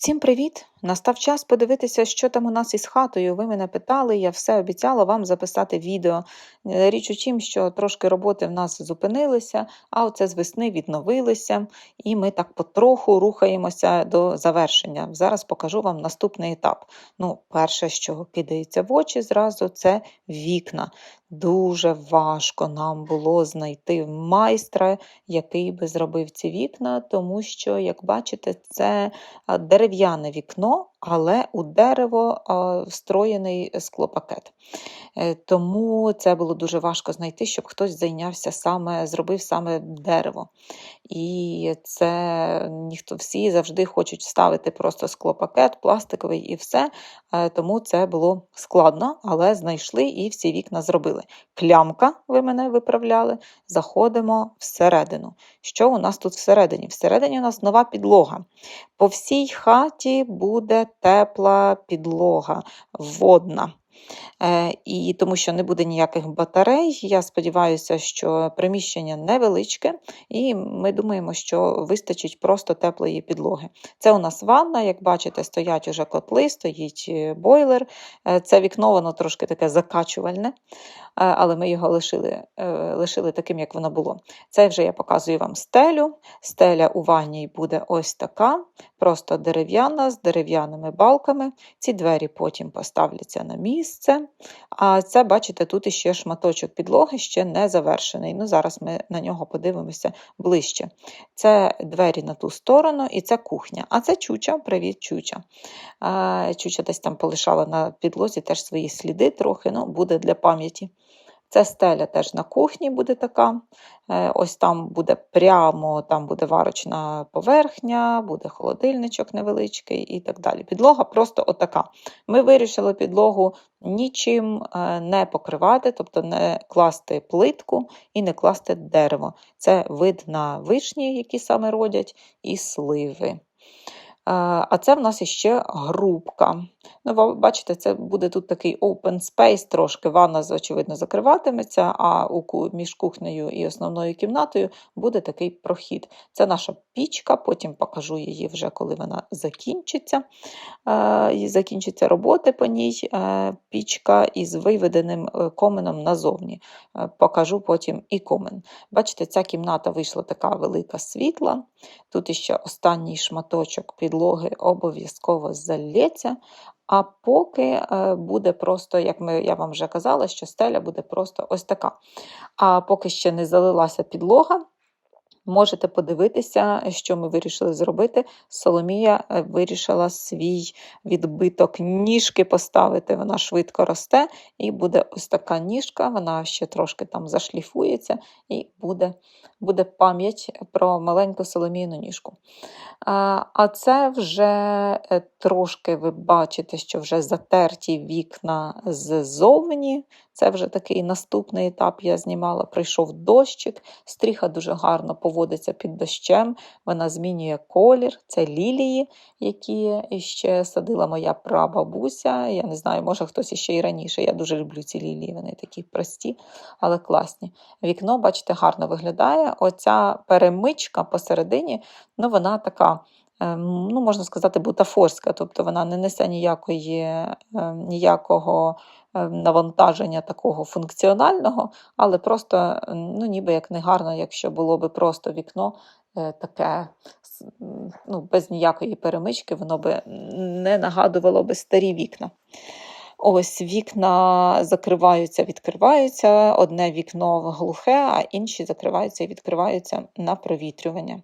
Всім привіт! Настав час подивитися, що там у нас із хатою. Ви мене питали, я все обіцяла вам записати відео. Е, Річ у тім, що трошки роботи в нас зупинилися, а оце з весни відновилися, і ми так потроху рухаємося до завершення. Зараз покажу вам наступний етап. Ну, перше, що кидається в очі зразу, це вікна. Дуже важко нам було знайти майстра, який би зробив ці вікна, тому що, як бачите, це дерев'яне вікно, 해서 але у дерево встроєний склопакет. Е, Тому це було дуже важко знайти, щоб хтось зайнявся саме, зробив саме дерево. І це ніхто всі завжди хочуть ставити просто склопакет, пластиковий і все. Е, Тому це було складно, але знайшли і всі вікна зробили. Клямка, ви мене виправляли, заходимо всередину. Що у нас тут всередині? Всередині у нас нова підлога. По всій хаті буде тепла підлога, водна. Е, І тому що не буде ніяких батарей, я сподіваюся, що приміщення невеличке, і ми думаємо, що вистачить просто теплої підлоги. Це у нас ванна, як бачите, стоять уже котли, стоїть е, бойлер. Е, Це вікно, воно трошки таке закачувальне, але ми його лишили, лишили таким, як воно було. Це вже я показую вам стелю. Стеля у ванній буде ось така, просто дерев'яна, з дерев'яними балками. Ці двері потім поставляться на місце. А це, бачите, тут іще шматочок підлоги ще не завершений. Ну, зараз ми на нього подивимося ближче. Це двері на ту сторону, і це кухня. А це чуча, привіт, чуча. Чуча десь там полишала на підлозі теж свої сліди трохи, ну, буде для пам'яті. Це стеля теж на кухні буде така. Е, Ось там буде прямо, там буде варочна поверхня, буде холодильничок невеличкий і так далі. Підлога просто отака. Ми вирішили підлогу нічим е, не покривати, тобто не класти плитку і не класти дерево. Це вид на вишні, які саме родять, і сливи. А а це в нас іще грубка. Ну, ви бачите, це буде тут такий open space, трошки ванна, очевидно, закриватиметься, а між кухнею і основною кімнатою буде такий прохід. Це наша пічка, потім покажу її вже, коли вона закінчиться. Е, і закінчиться роботи по ній. Е, пічка із виведеним е, коменом назовні. Покажу потім і комен. Бачите, ця кімната вийшла така велика світла. Тут іще останній шматочок підлоги обов'язково залється. А поки е, буде просто, як ми, я вам вже казала, що стеля буде просто ось така. А поки ще не залилася підлога, можете подивитися, що ми вирішили зробити. Соломія е, вирішила свій відбиток ніжки поставити. Вона швидко росте, і буде ось така ніжка, вона ще трошки там зашліфується, і буде, буде пам'ять про маленьку соломійну ніжку. А це вже е, трошки ви бачите, що вже затерті вікна ззовні. Це вже такий наступний етап я знімала. Прийшов дощик, стріха дуже гарно поводиться під дощем, вона змінює колір. Це лілії, які ще садила моя прабабуся. Я не знаю, може хтось іще і раніше. Я дуже люблю ці лілії, вони такі прості, але класні. Вікно, бачите, гарно виглядає. Оця перемичка посередині, ну вона така. Ем, Ну, можна сказати, бутафорська, тобто вона не несе ніякої, ем, ніякого ем, навантаження такого функціонального, але просто ну, ніби як не гарно, якщо було би просто вікно е, таке ну, без ніякої перемички, воно би не нагадувало би старі вікна. Ось вікна закриваються, відкриваються. Одне вікно глухе, а інші закриваються і відкриваються на провітрювання.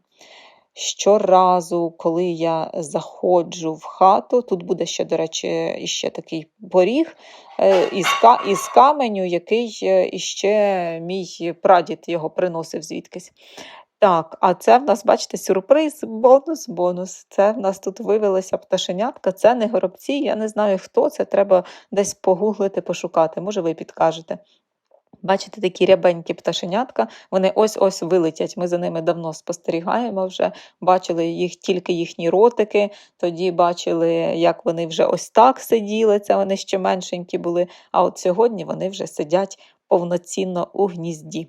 Щоразу, коли я заходжу в хату, тут буде ще, до речі, іще такий поріг е, із, із каменю, який е, іще мій прадід його приносив звідкись. Так, а це в нас, бачите, сюрприз, бонус, бонус. Це в нас тут вивелася пташенятка, це не горобці, я не знаю, хто це, треба десь погуглити, пошукати, може ви підкажете. Бачите, такі рябенькі пташенятка, вони ось-ось вилетять. Ми за ними давно спостерігаємо вже, бачили їх тільки їхні ротики, тоді бачили, як вони вже ось так сиділи, це вони ще меншенькі були. А от сьогодні вони вже сидять повноцінно у гнізді.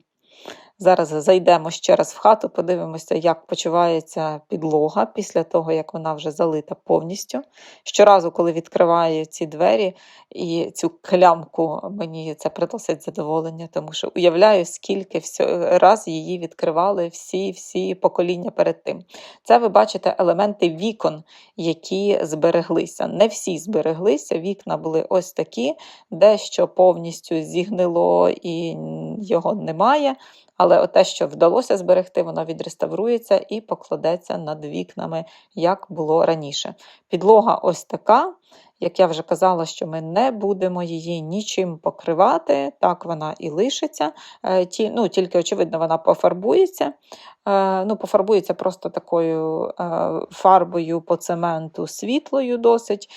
Зараз зайдемо ще раз в хату, подивимося, як почувається підлога після того, як вона вже залита повністю. Щоразу, коли відкриваю ці двері і цю клямку, мені це приносить задоволення, тому що уявляю, скільки раз її відкривали всі, всі покоління перед тим. Це ви бачите елементи вікон, які збереглися. Не всі збереглися, вікна були ось такі, дещо повністю зігнило і його немає. Але те, що вдалося зберегти, воно відреставрується і покладеться над вікнами, як було раніше. Підлога ось така. Як я вже казала, що ми не будемо її нічим покривати, так вона і лишиться. Е, Ті, ну, тільки, очевидно, вона пофарбується. Е, Ну, Пофарбується просто такою е, фарбою по цементу світлою досить.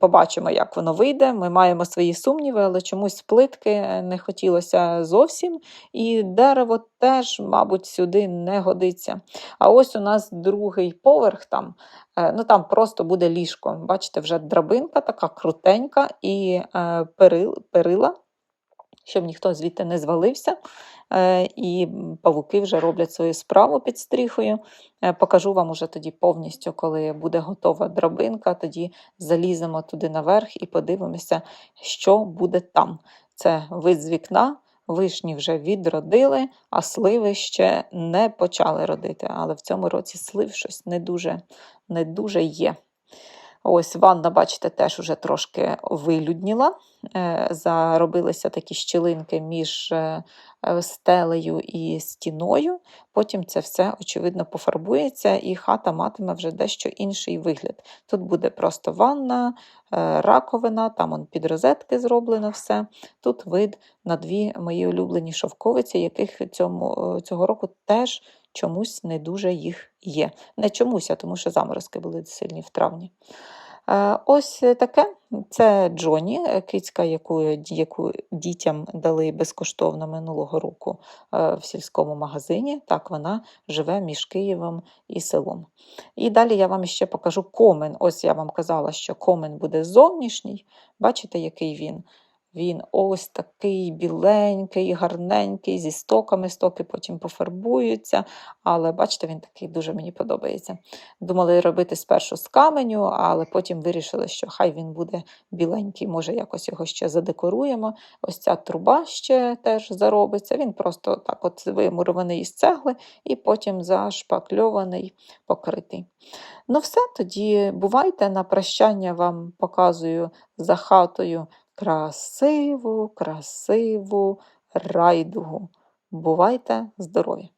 Побачимо, як воно вийде. Ми маємо свої сумніви, але чомусь плитки не хотілося зовсім. І дерево теж, мабуть, сюди не годиться. А ось у нас другий поверх там. Е, Ну, там просто буде ліжко. Бачите, вже драбинка така крутенька і е, перил, перила, щоб ніхто звідти не звалився. Е, І павуки вже роблять свою справу під стріхою. Покажу вам уже тоді повністю, коли буде готова драбинка, тоді заліземо туди наверх і подивимося, що буде там. Це вид з вікна. Вишні вже відродили, а сливи ще не почали родити. Але в цьому році слив щось не дуже, не дуже є. Ось ванна, бачите, теж уже трошки вилюдніла. Е, Заробилися такі щілинки між е, е, стелею і стіною. Потім це все, очевидно, пофарбується, і хата матиме вже дещо інший вигляд. Тут буде просто ванна, раковина, там он під розетки зроблено все. Тут вид на дві мої улюблені шовковиці, яких цьому, цього року теж чомусь не дуже їх є. Не чомусь, а тому що заморозки були сильні в травні. Е, Ось таке. Це Джоні, е, кицька, яку, яку дітям дали безкоштовно минулого року е, в сільському магазині. Так вона живе між Києвом і селом. І далі я вам ще покажу комен. Ось я вам казала, що комен буде зовнішній. Бачите, який він? Він ось такий біленький, гарненький, зі стоками, стоки потім пофарбуються. Але бачите, він такий дуже мені подобається. Думали робити спершу з каменю, але потім вирішили, що хай він буде біленький, може якось його ще задекоруємо. Ось ця труба ще теж заробиться. Він просто так от вимурований із цегли і потім зашпакльований, покритий. Ну все, тоді бувайте, на прощання вам показую за хатою красиву, красиву райдугу. Бувайте здорові!